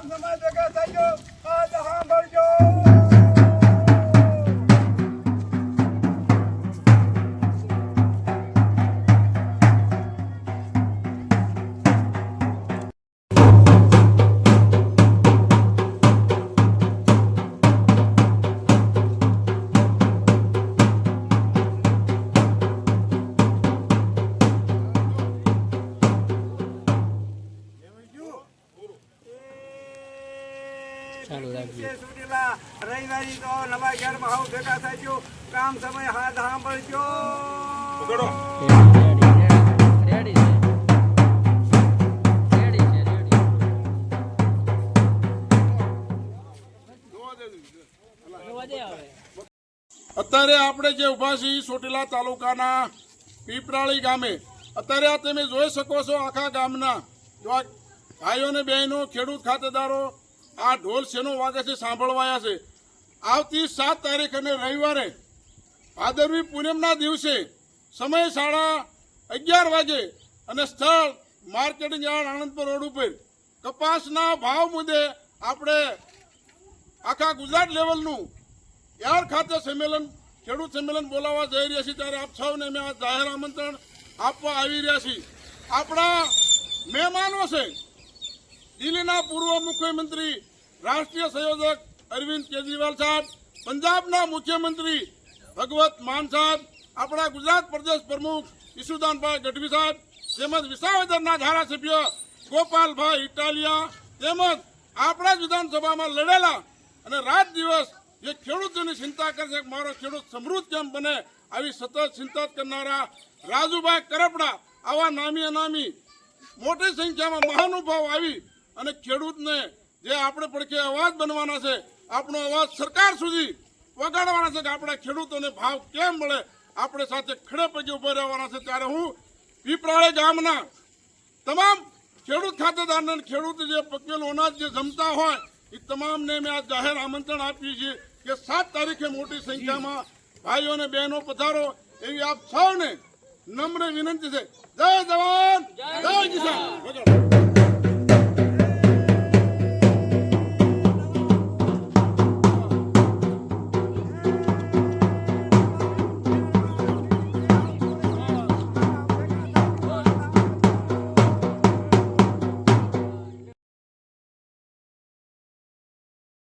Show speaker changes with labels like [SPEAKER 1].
[SPEAKER 1] ગામ સમાજ ભેગા થજો આ સાંભળજો
[SPEAKER 2] ચાલુ રાખજો.
[SPEAKER 1] સુટીલા રવિવારી તો નવા ઘેરમાં હવ ભેગા થજો કામ સમય હાથ સાંભળજો.
[SPEAKER 2] રેડી છે છે.
[SPEAKER 3] અત્યારે આપણે જે ઊભા છીએ સોટીલા તાલુકાના પીપરાળી ગામે. અત્યારે આ તમે જોઈ શકો છો આખા ગામના. ભાઈઓ ને બહેનો ખેડૂત ખાતેદારો આ ઢોલ શેનો વાગે છે સાંભળવાયા છે. આવતી સાત તારીખ અને રવિવારે, ભાદરવી પૂનમના દિવસે સમય સાડા અગિયાર વાગે અને સ્થળ માર્કેટિંગ યાર્ડ આણંદપુર રોડ ઉપર. કપાસના ભાવ મુદ્દે આપણે આખા ગુજરાત લેવલનું યાર ખાતે સંમેલન, ખેડૂત સંમેલન બોલાવવા જઈ રહ્યા છીએ. ત્યારે આપ સૌને અમે આ જાહેર આમંત્રણ આપવા આવી રહ્યા છીએ. આપણા મહેમાનો છે. દિલ્હીના પૂર્વ મુખ્યમંત્રી રાષ્ટ્રીય સંયોજક અરવિંદ કેજરીવાલ સાહેબ, પંજાબના મુખ્યમંત્રી ભગવત માન સાહેબ, આપણા ગુજરાત પ્રદેશ પ્રમુખ ઈશુદાનભાઈ ગઢવી સાહેબ, તેમજ વિસાવદરના ધારાસભ્ય ગોપાલભાઈ ઇટાલિયા, તેમજ આપણા વિધાનસભામાં લડેલા અને રાત દિવસ જે ખેડૂતોની ચિંતા કરે છે મારો ખેડૂત સમૃદ્ધ કેમ બને, આવી સતત ચિંતા કરનારા રાજુભાઈ કરપડા, આવા નામી અનામી મોટી સંખ્યામાં મહાનુભાવ આવી અને ખેડૂતને જે આપણે પડખે અવાજ બનવાના છે, આપણો અવાજ સરકાર સુધી વગાડવાના છે કે આપણા ખેડૂતોને ભાવ કેમ મળે? આપણે સાથે ખડે પગે ઊભા રહેવાના છે. ત્યારે હું પીપરાળે ગામના તમામ ખેડૂત ખાતેદારને ખેડૂત જે પકેલું અનાજ જે જમતા હોય, એ તમામને મેં આ જાહેર આમંત્રણ આપ્યું છે કે સાત તારીખે મોટી સંખ્યામાં ભાઈઓ અને બહેનો પધારો. એવી આપ સૌને નમ્ર વિનંતી છે. જય જવાન!